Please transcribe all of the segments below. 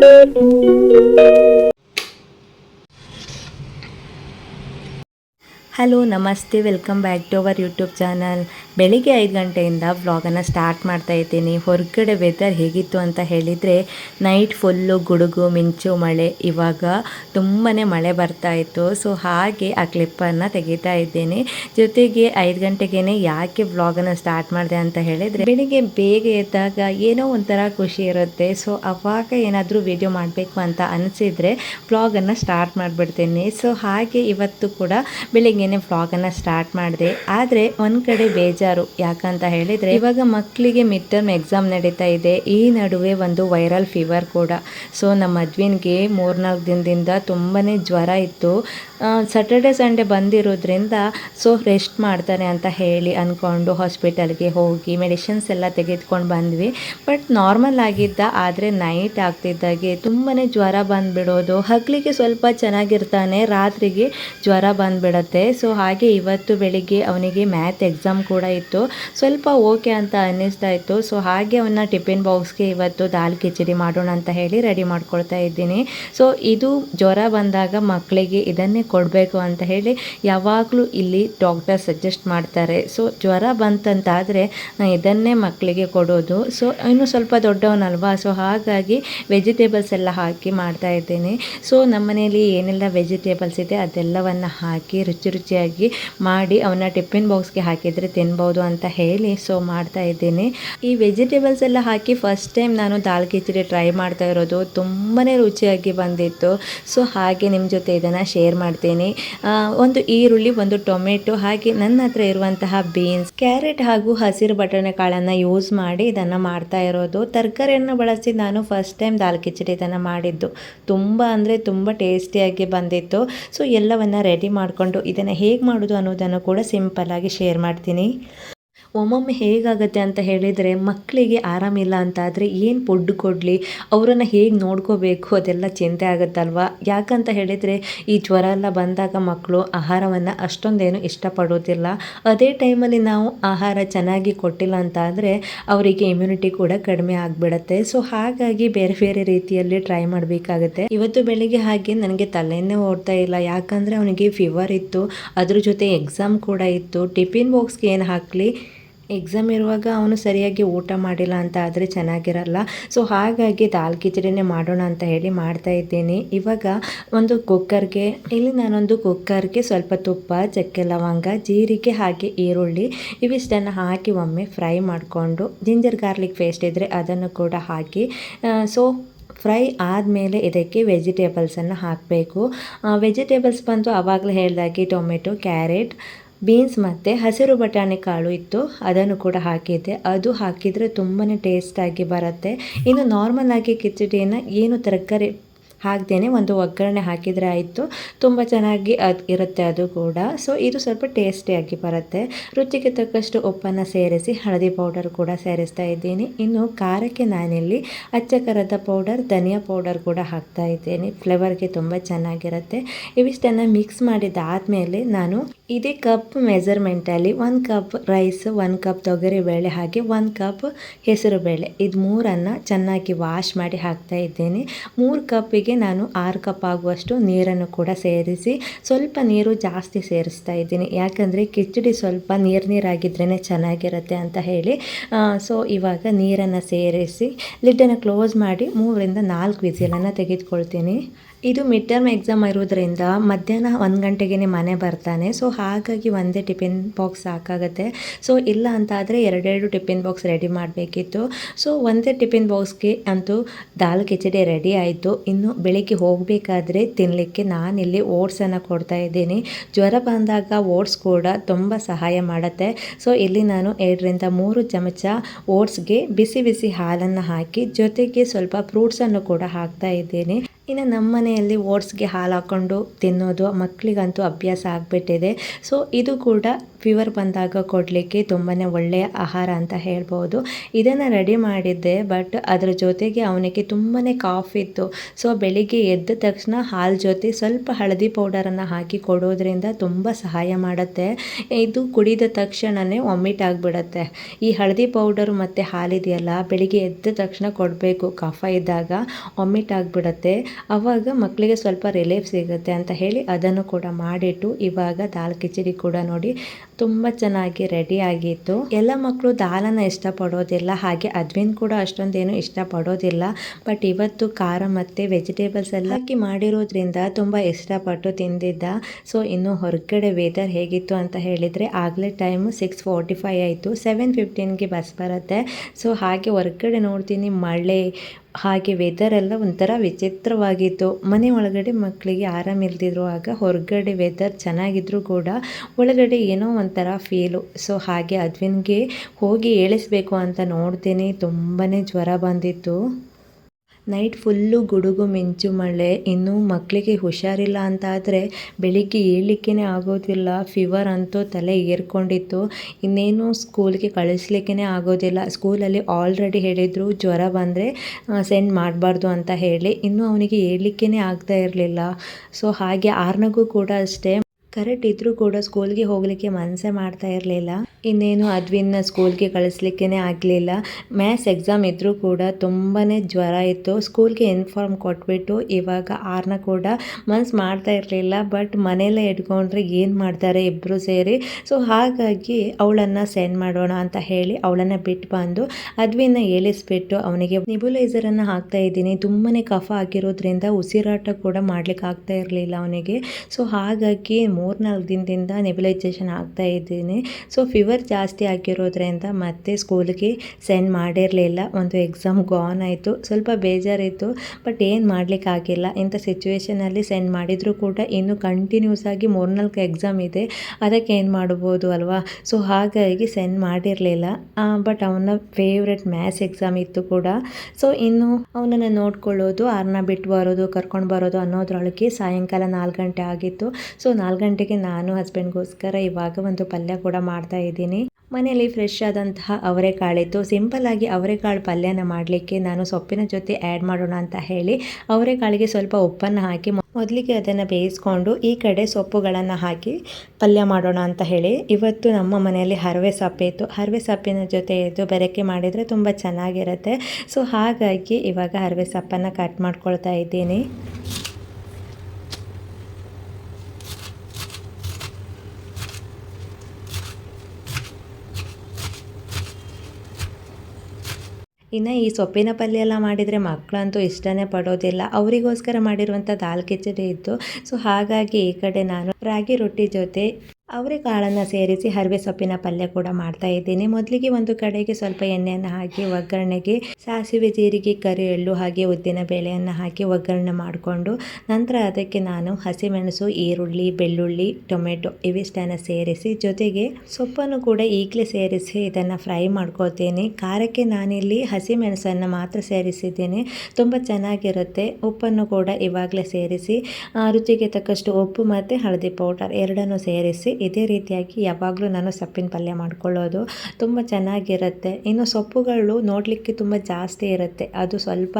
Música hello, ನಮಸ್ತೆ. Welcome back to our YouTube channel ಬೆಳಿಗ್ಗೆ ಐದು ಗಂಟೆಯಿಂದ ವ್ಲಾಗನ್ನು ಸ್ಟಾರ್ಟ್ ಮಾಡ್ತಾ ಇದ್ದೀನಿ. ಹೊರಗಡೆ ವೆದರ್ ಹೇಗಿತ್ತು ಅಂತ ಹೇಳಿದರೆ ನೈಟ್ ಫುಲ್ಲು ಗುಡುಗು, ಮಿಂಚು, ಮಳೆ, ಇವಾಗ ತುಂಬಾ ಮಳೆ ಬರ್ತಾ ಇತ್ತು. ಸೊ ಹಾಗೆ ಆ ಕ್ಲಿಪ್ಪನ್ನು ತೆಗಿತಾ ಇದ್ದೀನಿ. ಜೊತೆಗೆ ಐದು ಗಂಟೆಗೇ ಯಾಕೆ ವ್ಲಾಗನ್ನು ಸ್ಟಾರ್ಟ್ ಮಾಡಿದೆ ಅಂತ ಹೇಳಿದರೆ, ಬೆಳಿಗ್ಗೆ ಬೇಗ ಎದ್ದಾಗ ಏನೋ ಒಂಥರ ಖುಷಿ ಇರುತ್ತೆ. ಸೊ ಅವಾಗ ಏನಾದರೂ ವಿಡಿಯೋ ಮಾಡಬೇಕು ಅಂತ ಅನಿಸಿದರೆ ವ್ಲಾಗನ್ನು ಸ್ಟಾರ್ಟ್ ಮಾಡಿಬಿಡ್ತೀನಿ. ಸೊ ಹಾಗೆ ಇವತ್ತು ಕೂಡ ಬೆಳಿಗ್ಗೆನೆ ವ್ಲಾಗನ್ನು ಸ್ಟಾರ್ಟ್ ಮಾಡಿದೆ. ಆದರೆ ಒಂದು ಕಡೆ ಬೇಜಾರು. ಯಾಕಂತ ಹೇಳಿದರೆ, ಇವಾಗ ಮಕ್ಕಳಿಗೆ ಮಿಡ್ ಟರ್ಮ್ ಎಕ್ಸಾಮ್ ನಡೀತಾ ಇದೆ. ಈ ನಡುವೆ ಒಂದು ವೈರಲ್ ಫೀವರ್ ಕೂಡ. ಸೊ ನಮ್ಮ ಮದ್ವಿನ್ಗೆ ಮೂರ್ನಾಲ್ಕು ದಿನದಿಂದ ತುಂಬಾ ಜ್ವರ ಇತ್ತು. ಸಟರ್ಡೆ ಸಂಡೇ ಬಂದಿರೋದ್ರಿಂದ ಸೊ ರೆಸ್ಟ್ ಮಾಡ್ತಾನೆ ಅಂತ ಹೇಳಿ ಅಂದ್ಕೊಂಡು ಹಾಸ್ಪಿಟಲ್ಗೆ ಹೋಗಿ ಮೆಡಿಷನ್ಸ್ ಎಲ್ಲ ತೆಗೆದುಕೊಂಡು ಬಂದ್ವಿ. ಬಟ್ ನಾರ್ಮಲ್ ಆಗಿದ್ದ, ಆದರೆ ನೈಟ್ ಆಗ್ತಿದ್ದಾಗೆ ತುಂಬಾ ಜ್ವರ ಬಂದುಬಿಡೋದು. ಹಗಲಿಗೆ ಸ್ವಲ್ಪ ಚೆನ್ನಾಗಿರ್ತಾನೆ, ರಾತ್ರಿಗೆ ಜ್ವರ ಬಂದುಬಿಡತ್ತೆ. ಸೊ ಹಾಗೆ ಇವತ್ತು ಬೆಳಿಗ್ಗೆ ಅವನಿಗೆ ಮ್ಯಾಥ್ ಎಕ್ಸಾಮ್ ಕೂಡ ಇತ್ತು. ಸ್ವಲ್ಪ ಓಕೆ ಅಂತ ಅನ್ನಿಸ್ತಾ ಇತ್ತು. ಸೊ ಹಾಗೆ ಅವನ್ನ ಟಿಫಿನ್ ಬಾಕ್ಸ್ಗೆ ಇವತ್ತು ದಾಲ್ ಕಿಚಡಿ ಮಾಡೋಣ ಅಂತ ಹೇಳಿ ರೆಡಿ ಮಾಡ್ಕೊಳ್ತಾ ಇದ್ದೀನಿ. ಸೊ ಇದು ಜ್ವರ ಬಂದಾಗ ಮಕ್ಕಳಿಗೆ ಇದನ್ನೇ ಕೊಡಬೇಕು ಅಂತ ಹೇಳಿ ಯಾವಾಗಲೂ ಇಲ್ಲಿ ಡಾಕ್ಟರ್ ಸಜೆಸ್ಟ್ ಮಾಡ್ತಾರೆ. ಸೊ ಜ್ವರ ಬಂತಂತಾದರೆ ಇದನ್ನೇ ಮಕ್ಕಳಿಗೆ ಕೊಡೋದು. ಸೊ ಇನ್ನು ಸ್ವಲ್ಪ ದೊಡ್ಡವನಲ್ವಾ? ಸೊ ಹಾಗಾಗಿ ವೆಜಿಟೇಬಲ್ಸ್ ಎಲ್ಲ ಹಾಕಿ ಮಾಡ್ತಾ ಇದ್ದೇನೆ. ಸೊ ನಮ್ಮ ಮನೆಯಲ್ಲಿ ಏನೆಲ್ಲ ವೆಜಿಟೇಬಲ್ಸ್ ಇದೆ ಅದೆಲ್ಲವನ್ನು ಹಾಕಿ ರುಚಿ ರುಚಿಯಾಗಿ ಮಾಡಿ ಅವನ್ನ ಟಿಫಿನ್ ಬಾಕ್ಸ್ಗೆ ಹಾಕಿದರೆ ತಿನ್ಬೋದು ಅಂತ ಹೇಳಿ ಸೊ ಮಾಡ್ತಾ ಇದ್ದೀನಿ. ಈ ವೆಜಿಟೇಬಲ್ಸ್ ಎಲ್ಲ ಹಾಕಿ ಫಸ್ಟ್ ಟೈಮ್ ನಾನು ದಾಲ್ ಕಿಚಡಿ ಟ್ರೈ ಮಾಡ್ತಾ ಇರೋದು. ತುಂಬಾ ರುಚಿಯಾಗಿ ಬಂದಿತ್ತು. ಸೊ ಹಾಗೆ ನಿಮ್ಮ ಜೊತೆ ಇದನ್ನು ಶೇರ್ ಮಾಡ್ತೀನಿ ಆ, ಒಂದು ಈರುಳ್ಳಿ ಒಂದು ಟೊಮೆಟೊ ಹಾಗೆ ನನ್ನ ಹತ್ರ ಇರುವಂತಹ ಬೀನ್ಸ್ ಕ್ಯಾರೆಟ್ ಹಾಗೂ ಹಸಿರು ಬಟಾಣಿ ಕಾಳನ್ನು ಯೂಸ್ ಮಾಡಿ ಇದನ್ನು ಮಾಡ್ತಾ ಇರೋದು. ತರಕಾರಿಯನ್ನು ಬಳಸಿ ನಾನು ಫಸ್ಟ್ ಟೈಮ್ ದಾಲ್ ಕಿಚಡಿ ಇದನ್ನು ಮಾಡಿದ್ದು. ತುಂಬ ಅಂದರೆ ತುಂಬ ಟೇಸ್ಟಿಯಾಗಿ ಬಂದಿತ್ತು. ಸೊ ಎಲ್ಲವನ್ನು ರೆಡಿ ಮಾಡಿಕೊಂಡು ಇದನ್ನು ಹೇಗೆ ಮಾಡೋದು ಅನ್ನೋದನ್ನು ಕೂಡ ಸಿಂಪಲ್ಲಾಗಿ ಶೇರ್ ಮಾಡ್ತೀನಿ. ಒಮ್ಮೊಮ್ಮೆ ಹೇಗಾಗತ್ತೆ ಅಂತ ಹೇಳಿದರೆ ಮಕ್ಕಳಿಗೆ ಆರಾಮಿಲ್ಲ ಅಂತಾದರೆ ಏನು ಫುಡ್ ಕೊಡಲಿ? ಅವರನ್ನು ಹೇಗೆ ನೋಡ್ಕೋಬೇಕು? ಅದೆಲ್ಲ ಚಿಂತೆ ಆಗುತ್ತಲ್ವ? ಯಾಕಂತ ಹೇಳಿದರೆ ಈ ಜ್ವರ ಎಲ್ಲ ಬಂದಾಗ ಮಕ್ಕಳು ಆಹಾರವನ್ನು ಅಷ್ಟೊಂದೇನು ಇಷ್ಟಪಡೋದಿಲ್ಲ. ಅದೇ ಟೈಮಲ್ಲಿ ನಾವು ಆಹಾರ ಚೆನ್ನಾಗಿ ಕೊಟ್ಟಿಲ್ಲ ಅಂತ ಆದರೆ ಅವರಿಗೆ ಇಮ್ಯುನಿಟಿ ಕೂಡ ಕಡಿಮೆ ಆಗಿಬಿಡತ್ತೆ. ಸೊ ಹಾಗಾಗಿ ಬೇರೆ ಬೇರೆ ರೀತಿಯಲ್ಲಿ ಟ್ರೈ ಮಾಡಬೇಕಾಗುತ್ತೆ. ಇವತ್ತು ಬೆಳಿಗ್ಗೆ ಹಾಗೆ ನನಗೆ ತಲೆನೇ ಓಡ್ತಾ ಇಲ್ಲ. ಯಾಕಂದರೆ ಅವನಿಗೆ ಫೀವರ್ ಇತ್ತು. ಅದ್ರ ಜೊತೆ ಎಕ್ಸಾಮ್ ಕೂಡ ಇತ್ತು. ಟಿಫಿನ್ ಬಾಕ್ಸ್ಗೆ ಏನು ಹಾಕಲಿ? ಎಕ್ಸಾಮ್ ಇರುವಾಗ ಅವನು ಸರಿಯಾಗಿ ಊಟ ಮಾಡಿಲ್ಲ ಅಂತ ಆದರೆ ಚೆನ್ನಾಗಿರಲ್ಲ. ಸೊ ಹಾಗಾಗಿ ದಾಲ್ ಕಿಚಡಿನೇ ಮಾಡೋಣ ಅಂತ ಹೇಳಿ ಮಾಡ್ತಾ ಇದ್ದೀನಿ. ಇವಾಗ ಒಂದು ಕುಕ್ಕರ್ಗೆ, ಇಲ್ಲಿ ನಾನೊಂದು ಕುಕ್ಕರ್ಗೆ ಸ್ವಲ್ಪ ತುಪ್ಪ, ಚಕ್ಕೆ ಲವಂಗ, ಜೀರಿಗೆ ಹಾಗೆ ಈರುಳ್ಳಿ ಇವಿಷ್ಟನ್ನು ಹಾಕಿ ಒಮ್ಮೆ ಫ್ರೈ ಮಾಡಿಕೊಂಡು, ಜಿಂಜರ್ ಗಾರ್ಲಿಕ್ ಪೇಸ್ಟ್ ಇದ್ದರೆ ಅದನ್ನು ಕೂಡ ಹಾಕಿ ಸೊ ಫ್ರೈ ಆದಮೇಲೆ ಇದಕ್ಕೆ ವೆಜಿಟೇಬಲ್ಸನ್ನು ಹಾಕಬೇಕು. ವೆಜಿಟೇಬಲ್ಸ್ ಬಂದು ಆವಾಗಲೇ ಹೇಳಿದಾಗಿ ಟೊಮೆಟೊ, ಕ್ಯಾರೆಟ್ ಬೀನ್ಸ್ ಮತ್ತು ಹಸಿರು ಬಟಾಣಿ ಕಾಳು ಇತ್ತು, ಅದನ್ನು ಕೂಡ ಹಾಕಿದ್ದೆ. ಅದು ಹಾಕಿದರೆ ತುಂಬಾ ಟೇಸ್ಟಾಗಿ ಬರುತ್ತೆ. ಇನ್ನು ನಾರ್ಮಲ್ ಆಗಿ ಕಿಚಡಿಯನ್ನು ಏನು ತರಕಾರಿ ಹಾಕ್ದೇನೆ ಒಂದು ಒಗ್ಗರಣೆ ಹಾಕಿದರೆ ಆಯಿತು. ತುಂಬ ಚೆನ್ನಾಗಿ ಅದು ಇರುತ್ತೆ ಅದು ಕೂಡ. ಸೊ ಇದು ಸ್ವಲ್ಪ ಟೇಸ್ಟಿಯಾಗಿ ಬರುತ್ತೆ. ರುಚಿಗೆ ತಕ್ಕಷ್ಟು ಉಪ್ಪನ್ನು ಸೇರಿಸಿ ಹಳದಿ ಪೌಡರ್ ಕೂಡ ಸೇರಿಸ್ತಾ ಇದ್ದೀನಿ. ಇನ್ನು ಖಾರಕ್ಕೆ ನಾನಿಲ್ಲಿ ಅಚ್ಚ ಪೌಡರ್ ಧನಿಯಾ ಪೌಡರ್ ಕೂಡ ಹಾಕ್ತಾ ಇದ್ದೀನಿ. ಫ್ಲೇವರ್ಗೆ ತುಂಬ ಚೆನ್ನಾಗಿರುತ್ತೆ. ಇವಿಷ್ಟನ್ನು ಮಿಕ್ಸ್ ಮಾಡಿದ್ದಾದಮೇಲೆ ನಾನು ಇದೇ ಕಪ್ ಮೆಜರ್ಮೆಂಟಲ್ಲಿ ಒಂದು ಕಪ್ ರೈಸ್ ಒಂದು ಕಪ್ ತೊಗರಿ ಬೇಳೆ ಹಾಗೆ ಒಂದು ಕಪ್ ಹೆಸರು ಬೇಳೆ. ಇದು ಮೂರನ್ನು ಚೆನ್ನಾಗಿ ವಾಶ್ ಮಾಡಿ ಹಾಕ್ತಾ ಇದ್ದೇನೆ. ಮೂರು ಕಪ್ಪಿಗೆ ನಾನು ಆರು ಕಪ್ ಆಗುವಷ್ಟು ನೀರನ್ನು ಕೂಡ ಸೇರಿಸಿ ಸ್ವಲ್ಪ ನೀರು ಜಾಸ್ತಿ ಸೇರಿಸ್ತಾ ಇದ್ದೀನಿ. ಯಾಕಂದರೆ ಕಿಚಡಿ ಸ್ವಲ್ಪ ನೀರು ನೀರಾಗಿದ್ರೇ ಚೆನ್ನಾಗಿರುತ್ತೆ ಅಂತ ಹೇಳಿ. ಸೊ ಇವಾಗ ನೀರನ್ನು ಸೇರಿಸಿ ಲಿಡ್ಡನ್ನು ಕ್ಲೋಸ್ ಮಾಡಿ ಮೂರರಿಂದ ನಾಲ್ಕು ವಿಸಿಲನ್ನು ತೆಗೆದುಕೊಳ್ತೀನಿ. ಇದು ಮಿಡ್ ಟರ್ಮ್ ಎಕ್ಸಾಮ್ ಇರೋದ್ರಿಂದ ಮಧ್ಯಾಹ್ನ ಒಂದು ಗಂಟೆಗೆ ಮನೆ ಬರ್ತಾನೆ. ಸೊ ಹಾಗಾಗಿ ಒಂದೇ ಟಿಫಿನ್ ಬಾಕ್ಸ್ ಸಾಕಾಗುತ್ತೆ. ಸೊ ಇಲ್ಲ ಅಂತ ಆದರೆ ಎರಡೆರಡು ಟಿಫಿನ್ ಬಾಕ್ಸ್ ರೆಡಿ ಮಾಡಬೇಕಿತ್ತು. ಸೊ ಒಂದೇ ಟಿಫಿನ್ ಬಾಕ್ಸ್ಗೆ ಅಂತೂ ದಾಲ್ ಕಿಚಡಿ ರೆಡಿ ಆಯಿತು. ಇನ್ನು ಬೆಳಿಗ್ಗೆ ಹೋಗಬೇಕಾದ್ರೆ ತಿನ್ನಲಿಕ್ಕೆ ನಾನಿಲ್ಲಿ ಓಟ್ಸನ್ನು ಕೊಡ್ತಾ ಇದ್ದೀನಿ. ಜ್ವರ ಬಂದಾಗ ಓಟ್ಸ್ ಕೂಡ ತುಂಬ ಸಹಾಯ ಮಾಡುತ್ತೆ. ಸೊ ಇಲ್ಲಿ ನಾನು ಎರಡರಿಂದ ಮೂರು ಚಮಚ ಓಟ್ಸ್ಗೆ ಬಿಸಿ ಬಿಸಿ ಹಾಲನ್ನು ಹಾಕಿ ಜೊತೆಗೆ ಸ್ವಲ್ಪ ಫ್ರೂಟ್ಸನ್ನು ಕೂಡ ಹಾಕ್ತಾ ಇದ್ದೀನಿ. ಇನ್ನು ನಮ್ಮ ಮನೆಯಲ್ಲಿ ಓಟ್ಸ್ಗೆ ಹಾಲು ಹಾಕ್ಕೊಂಡು ತಿನ್ನೋದು ಮಕ್ಕಳಿಗಂತೂ ಅಭ್ಯಾಸ ಆಗಿಬಿಟ್ಟಿದೆ. ಸೊ ಇದು ಕೂಡ ಫೀವರ್ ಬಂದಾಗ ಕೊಡಲಿಕ್ಕೆ ತುಂಬಾ ಒಳ್ಳೆಯ ಆಹಾರ ಅಂತ ಹೇಳ್ಬೋದು. ಇದನ್ನು ರೆಡಿ ಮಾಡಿದ್ದೆ ಬಟ್ ಅದರ ಜೊತೆಗೆ ಅವನಿಗೆ ತುಂಬಾ ಕಾಫ್ ಇತ್ತು. ಸೊ ಬೆಳಿಗ್ಗೆ ಎದ್ದ ತಕ್ಷಣ ಹಾಲು ಜೊತೆ ಸ್ವಲ್ಪ ಹಳದಿ ಪೌಡರನ್ನು ಹಾಕಿ ಕೊಡೋದ್ರಿಂದ ತುಂಬ ಸಹಾಯ ಮಾಡುತ್ತೆ. ಇದು ಕುಡಿದ ತಕ್ಷಣವೇ ವಾಮಿಟ್ ಆಗಿಬಿಡತ್ತೆ. ಈ ಹಳದಿ ಪೌಡರ್ ಮತ್ತು ಹಾಲಿದೆಯಲ್ಲ ಬೆಳಿಗ್ಗೆ ಎದ್ದ ತಕ್ಷಣ ಕೊಡಬೇಕು. ಕಫ ಇದ್ದಾಗ ವಾಮಿಟ್ ಆಗಿಬಿಡತ್ತೆ. ಅವಾಗ ಮಕ್ಕಳಿಗೆ ಸ್ವಲ್ಪ ರಿಲೀಫ್ ಸಿಗುತ್ತೆ ಅಂತ ಹೇಳಿ ಅದನ್ನು ಕೂಡ ಮಾಡಿಟ್ಟು ಇವಾಗ ದಾಲ್ ಕಿಚಡಿ ಕೂಡ ನೋಡಿ ತುಂಬ ಚೆನ್ನಾಗಿ ರೆಡಿ ಆಗಿತ್ತು. ಎಲ್ಲ ಮಕ್ಕಳು ದಾಲನ್ನು ಇಷ್ಟಪಡೋದಿಲ್ಲ, ಹಾಗೆ ಅದ್ವಿನ್ ಕೂಡ ಅಷ್ಟೊಂದೇನು ಇಷ್ಟಪಡೋದಿಲ್ಲ ಬಟ್ ಇವತ್ತು ಖಾರ ಮತ್ತು ವೆಜಿಟೇಬಲ್ಸ್ ಎಲ್ಲ ಹಾಕಿ ಮಾಡಿರೋದ್ರಿಂದ ತುಂಬ ಇಷ್ಟಪಟ್ಟು ತಿಂದಿದ್ದ. ಸೊ ಇನ್ನು ಹೊರಗಡೆ ವೆದರ್ ಹೇಗಿತ್ತು ಅಂತ ಹೇಳಿದರೆ ಆಗಲೇ ಟೈಮ್ ಸಿಕ್ಸ್ ಫೋರ್ಟಿ ಫೈವ್ ಆಯಿತು ಸೆವೆನ್ ಫಿಫ್ಟೀನ್ಗೆ ಬಸ್ ಬರುತ್ತೆ. ಸೊ ಹಾಗೆ ಹೊರಗಡೆ ನೋಡ್ತೀನಿ ಮಳೆ ಹಾಗೆ ವೆದರ್ ಎಲ್ಲ ಒಂಥರ ವಿಚಿತ್ರವಾಗಿತ್ತು. ಮನೆ ಒಳಗಡೆ ಮಕ್ಕಳಿಗೆ ಆರಾಮಿಲ್ದಿದ್ರು ಆಗ ಹೊರಗಡೆ ವೆದರ್ ಚೆನ್ನಾಗಿದ್ರು ಕೂಡ ಒಳಗಡೆ ಏನೋ ಒಂಥರ ಫೀಲು ಸೊ ಹಾಗೆ ಅದ್ವಿನ್ಗೆ ಹೋಗಿ ಏಳಿಸ್ಬೇಕು ಅಂತ ನೋಡ್ತೀನಿ. ತುಂಬಾ ಜ್ವರ ಬಂದಿತ್ತು. ನೈಟ್ ಫುಲ್ಲು ಗುಡುಗು, ಮಿಂಚು, ಮಳೆ. ಇನ್ನು ಮಕ್ಕಳಿಗೆ ಹುಷಾರಿಲ್ಲ ಅಂತ ಆದರೆ ಬೆಳಿಗ್ಗೆ ಏಳಲಿಕ್ಕೇ ಆಗೋದಿಲ್ಲ. ಫೀವರ್ ಅಂತೂ ತಲೆ ಏರ್ಕೊಂಡಿತ್ತು. ಇನ್ನೇನು ಸ್ಕೂಲ್ಗೆ ಕಳಿಸ್ಲಿಕ್ಕೇ ಆಗೋದಿಲ್ಲ. ಸ್ಕೂಲಲ್ಲಿ ಆಲ್ರೆಡಿ ಹೇಳಿದರು, ಜ್ವರ ಬಂದರೆ ಸೆಂಡ್ ಮಾಡಬಾರ್ದು ಅಂತ ಹೇಳಿ. ಇನ್ನೂ ಅವನಿಗೆ ಏಳಲಿಕ್ಕೇ ಆಗ್ತಾ ಇರಲಿಲ್ಲ. ಸೊ ಹಾಗೆ ಆರ್ನಗೂ ಕೂಡ ಅಷ್ಟೇ. ಕರೆಕ್ಟ್ ಇದ್ರೂ ಕೂಡ ಸ್ಕೂಲ್ಗೆ ಹೋಗಲಿಕ್ಕೆ ಮನಸ್ಸೇ ಮಾಡ್ತಾ ಇರಲಿಲ್ಲ. ಇನ್ನೇನು ಅದ್ವಿನ್ನ ಸ್ಕೂಲ್ಗೆ ಕಳಿಸ್ಲಿಕ್ಕೇ ಆಗಲಿಲ್ಲ. ಮ್ಯಾಥ್ಸ್ ಎಕ್ಸಾಮ್ ಇದ್ದರೂ ಕೂಡ ತುಂಬಾ ಜ್ವರ ಇತ್ತು. ಸ್ಕೂಲ್ಗೆ ಇನ್ಫಾರ್ಮ್ ಕೊಟ್ಬಿಟ್ಟು ಇವಾಗ ಆರ್ನ ಕೂಡ ಮನ್ಸು ಮಾಡ್ತಾ ಇರಲಿಲ್ಲ. ಬಟ್ ಮನೆಯಲ್ಲೇ ಇಟ್ಕೊಂಡ್ರೆ ಏನು ಮಾಡ್ತಾರೆ ಇಬ್ಬರು ಸೇರಿ. ಸೊ ಹಾಗಾಗಿ ಅವಳನ್ನು ಸೆಂಡ್ ಮಾಡೋಣ ಅಂತ ಹೇಳಿ ಅವಳನ್ನು ಬಿಟ್ಟು ಬಂದು ಅದ್ವಿನ ಏಳಿಸ್ಬಿಟ್ಟು ಅವನಿಗೆ, ನಿಬುಲೈಸರನ್ನು ಹಾಕ್ತಾ ಇದ್ದೀನಿ. ತುಂಬಾ ಕಫ ಆಗಿರೋದ್ರಿಂದ ಉಸಿರಾಟ ಕೂಡ ಮಾಡ್ಲಿಕ್ಕೆ ಆಗ್ತಾ ಇರಲಿಲ್ಲ ಅವನಿಗೆ. ಸೊ ಹಾಗಾಗಿ ಮೂರ್ನಾಲ್ಕು ದಿನದಿಂದ ನೆಬಿಲೈಜೇಷನ್ ಆಗ್ತಾ ಇದ್ದೀನಿ. ಸೊ ಫೀವರ್ ಜಾಸ್ತಿ ಆಗಿರೋದ್ರಿಂದ ಮತ್ತೆ ಸ್ಕೂಲ್ಗೆ ಸೆಂಡ್ ಮಾಡಿರಲಿಲ್ಲ. ಒಂದು ಎಕ್ಸಾಮ್ ಗಾನ್ ಆಯಿತು. ಸ್ವಲ್ಪ ಬೇಜಾರಿತ್ತು. ಬಟ್ ಏನು ಮಾಡಲಿಕ್ಕಾಗಿಲ್ಲ ಇಂಥ ಸಿಚುವೇಷನಲ್ಲಿ ಸೆಂಡ್ ಮಾಡಿದರೂ ಕೂಡ ಇನ್ನು ಕಂಟಿನ್ಯೂಸ್ ಆಗಿ ಮೂರ್ನಾಲ್ಕು ಎಕ್ಸಾಮ್ ಇದೆ. ಅದಕ್ಕೆ ಏನು ಮಾಡ್ಬೋದು ಅಲ್ವಾ? ಸೊ ಹಾಗಾಗಿ ಸೆಂಡ್ ಮಾಡಿರಲಿಲ್ಲ. ಬಟ್ ಅವನ ಫೇವ್ರೆಟ್ ಮ್ಯಾಥ್ಸ್ ಎಕ್ಸಾಮ್ ಇತ್ತು ಕೂಡ. ಸೊ ಇನ್ನು ಅವನನ್ನು ನೋಡ್ಕೊಳ್ಳೋದು ಆರನ್ನ ಬಿಟ್ಟು ಬರೋದು, ಕರ್ಕೊಂಡು ಬರೋದು ಅನ್ನೋದ್ರೊಳಗೆ ಸಾಯಂಕಾಲ ನಾಲ್ಕು ಗಂಟೆ ಆಗಿತ್ತು. ಸೊ ನಾಲ್ಕು ಗಂಟೆಗೆ ನಾನು ಹಸ್ಬೆಂಡ್ಗೋಸ್ಕರ ಇವಾಗ ಒಂದು ಪಲ್ಯ ಕೂಡ ಮಾಡ್ತಾ ಇದ್ದೀನಿ. ಮನೆಯಲ್ಲಿ ಫ್ರೆಶ್ ಆದಂತಹ ಅವರೆಕಾಳಿತ್ತು ಸಿಂಪಲ್ಲಾಗಿ ಅವರೆಕಾಳು ಪಲ್ಯನ ಮಾಡಲಿಕ್ಕೆ ನಾನು ಸೊಪ್ಪಿನ ಜೊತೆ ಆ್ಯಡ್ ಮಾಡೋಣ ಅಂತ ಹೇಳಿ ಅವರೆಕಾಳಿಗೆ ಸ್ವಲ್ಪ ಉಪ್ಪನ್ನು ಹಾಕಿ ಮೊದಲಿಗೆ ಅದನ್ನು ಬೇಯಿಸ್ಕೊಂಡು ಈ ಕಡೆ ಸೊಪ್ಪುಗಳನ್ನು ಹಾಕಿ ಪಲ್ಯ ಮಾಡೋಣ ಅಂತ ಹೇಳಿ ಇವತ್ತು ನಮ್ಮ ಮನೆಯಲ್ಲಿ ಹರವೆ ಸೊಪ್ಪಿತ್ತು ಹರವೆ ಸೊಪ್ಪಿನ ಜೊತೆ ಇದು ಬೆರಕೆ ಮಾಡಿದರೆ ತುಂಬ ಚೆನ್ನಾಗಿರುತ್ತೆ. ಸೊ ಹಾಗಾಗಿ ಇವಾಗ ಹರವೆ ಸೊಪ್ಪನ್ನು ಕಟ್ ಮಾಡ್ಕೊಳ್ತಾ ಇದ್ದೀನಿ. ಇನ್ನು ಈ ಸೊಪ್ಪಿನ ಪಲ್ಯ ಎಲ್ಲ ಮಾಡಿದರೆ ಮಕ್ಕಳಂತೂ ಇಷ್ಟನೇ ಪಡೋದಿಲ್ಲ. ಅವರಿಗೋಸ್ಕರ ಮಾಡಿರುವಂಥ ದಾಲ್ ಕಿಚಡಿ ಇತ್ತು. ಸೊ ಹಾಗಾಗಿ ಈ ಕಡೆ ನಾನು ರಾಗಿ ರೊಟ್ಟಿ ಜೊತೆ ಕಾಳನ್ನು ಸೇರಿಸಿ ಹರಿವೆ ಸೊಪ್ಪಿನ ಪಲ್ಯ ಕೂಡ ಮಾಡ್ತಾ ಇದ್ದೀನಿ. ಮೊದಲಿಗೆ ಒಂದು ಕಡೆಗೆ ಸ್ವಲ್ಪ ಎಣ್ಣೆಯನ್ನು ಹಾಕಿ ಒಗ್ಗರಣೆಗೆ ಸಾಸಿವೆ ಜೀರಿಗೆ ಕರಿ ಎಳ್ಳು ಹಾಗೆ ಉದ್ದಿನ ಬೇಳೆಯನ್ನು ಹಾಕಿ ಒಗ್ಗರಣೆ ಮಾಡಿಕೊಂಡು ನಂತರ ಅದಕ್ಕೆ ನಾನು ಹಸಿಮೆಣಸು, ಈರುಳ್ಳಿ, ಬೆಳ್ಳುಳ್ಳಿ, ಟೊಮೆಟೊ ಇವಿಷ್ಟನ್ನು ಸೇರಿಸಿ ಜೊತೆಗೆ ಸೊಪ್ಪನ್ನು ಕೂಡ ಈಗಲೇ ಸೇರಿಸಿ ಇದನ್ನು ಫ್ರೈ ಮಾಡ್ಕೋತೀನಿ. ಖಾರಕ್ಕೆ ನಾನಿಲ್ಲಿ ಹಸಿಮೆಣಸನ್ನು ಮಾತ್ರ ಸೇರಿಸಿದ್ದೇನೆ. ತುಂಬ ಚೆನ್ನಾಗಿರುತ್ತೆ. ಉಪ್ಪನ್ನು ಕೂಡ ಇವಾಗಲೇ ಸೇರಿಸಿ ರುಚಿಗೆ ತಕ್ಕಷ್ಟು ಉಪ್ಪು ಮತ್ತು ಹಳದಿ ಪೌಡರ್ ಎರಡನ್ನು ಸೇರಿಸಿ ಇದೇ ರೀತಿಯಾಗಿ ಯಾವಾಗಲೂ ನಾನು ಸೊಪ್ಪಿನ ಪಲ್ಯ ಮಾಡ್ಕೊಳ್ಳೋದು. ತುಂಬ ಚೆನ್ನಾಗಿರುತ್ತೆ. ಇನ್ನು ಸೊಪ್ಪುಗಳು ನೋಡಲಿಕ್ಕೆ ತುಂಬ ಜಾಸ್ತಿ ಇರುತ್ತೆ. ಅದು ಸ್ವಲ್ಪ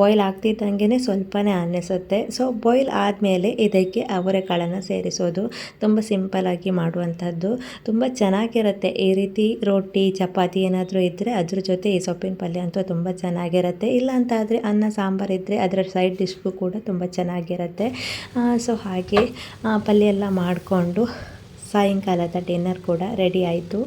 ಬಾಯ್ಲ್ ಆಗ್ತಿದ್ದಂಗೆ ಸ್ವಲ್ಪನೇ ಅನ್ನಿಸುತ್ತೆ. ಸೊ ಬಾಯ್ಲ್ ಆದಮೇಲೆ ಇದಕ್ಕೆ ಅವರೆಕಾಳನ್ನು ಸೇರಿಸೋದು. ತುಂಬ ಸಿಂಪಲಾಗಿ ಮಾಡುವಂಥದ್ದು. ತುಂಬ ಚೆನ್ನಾಗಿರುತ್ತೆ. ಈ ರೀತಿ ರೊಟ್ಟಿ, ಚಪಾತಿ ಏನಾದರೂ ಇದ್ದರೆ ಅದ್ರ ಜೊತೆ ಈ ಸೊಪ್ಪಿನ ಪಲ್ಯ ಅಂತೂ ತುಂಬ ಚೆನ್ನಾಗಿರುತ್ತೆ. ಇಲ್ಲ ಅಂತ ಅನ್ನ, ಸಾಂಬಾರು ಇದ್ದರೆ ಅದರ ಸೈಡ್ ಡಿಶ್ಗೂ ಕೂಡ ತುಂಬ ಚೆನ್ನಾಗಿರುತ್ತೆ. ಸೊ ಹಾಗೆ ಪಲ್ಯ ಎಲ್ಲ ಮಾಡಿಕೊಂಡು ಸಾಯಂಕಾಲದ ಡಿನ್ನರ್ ಕೂಡ ರೆಡಿ ಆಯಿತು.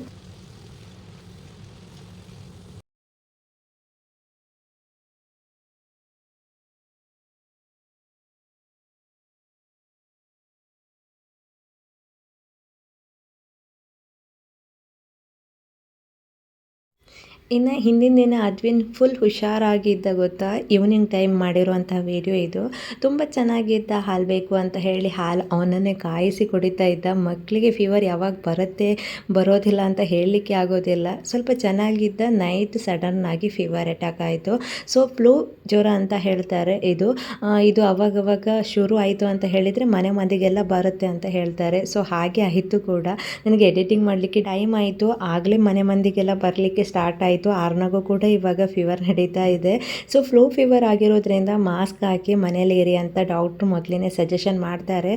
ಇನ್ನು ಹಿಂದಿನ ದಿನ ಅದ್ವಿನ್ ಫುಲ್ ಹುಷಾರಾಗಿದ್ದ ಗೊತ್ತಾ? ಈವ್ನಿಂಗ್ ಟೈಮ್ ಮಾಡಿರುವಂಥ ವೀಡಿಯೋ ಇದು. ತುಂಬ ಚೆನ್ನಾಗಿದ್ದ, ಹಾಲು ಬೇಕು ಅಂತ ಹೇಳಿ ಹಾಲು ಅವನನ್ನೇ ಕಾಯಿಸಿ ಕುಡಿತಾ ಇದ್ದ. ಮಕ್ಕಳಿಗೆ ಫೀವರ್ ಯಾವಾಗ ಬರುತ್ತೆ, ಬರೋದಿಲ್ಲ ಅಂತ ಹೇಳಲಿಕ್ಕೆ ಆಗೋದಿಲ್ಲ. ಸ್ವಲ್ಪ ಚೆನ್ನಾಗಿದ್ದ ನೈಟ್ ಸಡನ್ನಾಗಿ ಫೀವರ್ ಅಟ್ಯಾಕ್ ಆಯಿತು. ಸೊ ಫ್ಲೂ ಜ್ವರ ಅಂತ ಹೇಳ್ತಾರೆ ಇದು. ಇದು ಅವಾಗವಾಗ ಶುರು ಆಯಿತು ಅಂತ ಹೇಳಿದರೆ ಮನೆ ಮಂದಿಗೆಲ್ಲ ಬರುತ್ತೆ ಅಂತ ಹೇಳ್ತಾರೆ. ಸೊ ಹಾಗೆ ಆಯಿತು ಕೂಡ. ನನಗೆ ಎಡಿಟಿಂಗ್ ಮಾಡಲಿಕ್ಕೆ ಟೈಮ್ ಆಯಿತು. ಆಗಲೇ ಮನೆ ಮಂದಿಗೆಲ್ಲ ಬರಲಿಕ್ಕೆ ಸ್ಟಾರ್ಟ್ ಆಯಿತು. ಆಯಿತು. ಆರ್ನಾಗೂ ಕೂಡ ಇವಾಗ ಫೀವರ್ ನಡೀತಾ ಇದೆ. ಸೊ ಫ್ಲೂ ಫೀವರ್ ಆಗಿರೋದ್ರಿಂದ ಮಾಸ್ಕ್ ಹಾಕಿ ಮನೇಲಿ ಇರಿ ಅಂತ ಡಾಕ್ಟ್ರು ಮೊದಲೇ ಸಜೆಷನ್ ಮಾಡ್ತಾರೆ.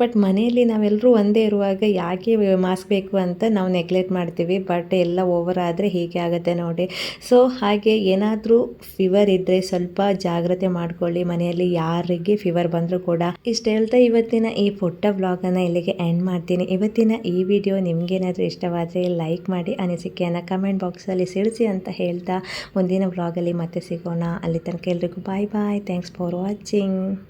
ಬಟ್ ಮನೆಯಲ್ಲಿ ನಾವೆಲ್ಲರೂ ಒಂದೇ ಇರುವಾಗ ಯಾಕೆ ಮಾಸ್ಕ್ ಬೇಕು ಅಂತ ನಾವು ನೆಗ್ಲೆಕ್ಟ್ ಮಾಡ್ತೀವಿ. ಬಟ್ ಎಲ್ಲ ಓವರ್ ಆದರೆ ಹೀಗೆ ಆಗುತ್ತೆ ನೋಡಿ. ಸೊ ಹಾಗೆ ಏನಾದರೂ ಫೀವರ್ ಇದ್ದರೆ ಸ್ವಲ್ಪ ಜಾಗ್ರತೆ ಮಾಡ್ಕೊಳ್ಳಿ. ಮನೆಯಲ್ಲಿ ಯಾರಿಗೆ ಫೀವರ್ ಬಂದರೂ ಕೂಡ. ಇಷ್ಟು ಹೇಳ್ತಾ ಇವತ್ತಿನ ಈ ಪುಟ್ಟ ವ್ಲಾಗನ್ನು ಇಲ್ಲಿಗೆ ಎಂಡ್ ಮಾಡ್ತೀನಿ. ಇವತ್ತಿನ ಈ ವಿಡಿಯೋ ನಿಮಗೇನಾದರೂ ಇಷ್ಟವಾದರೆ ಲೈಕ್ ಮಾಡಿ ಅನಿಸಿಕೆಯನ್ನು ಕಮೆಂಟ್ ಬಾಕ್ಸಲ್ಲಿ ಅಂತ ಹೇಳ್ತಾ ಮುಂದಿನ ವ್ಲಾಗಲ್ಲಿ ಮತ್ತೆ ಸಿಗೋಣ. ಅಲ್ಲಿ ತನಕ ಎಲ್ರಿಗೂ bye bye thanks for watching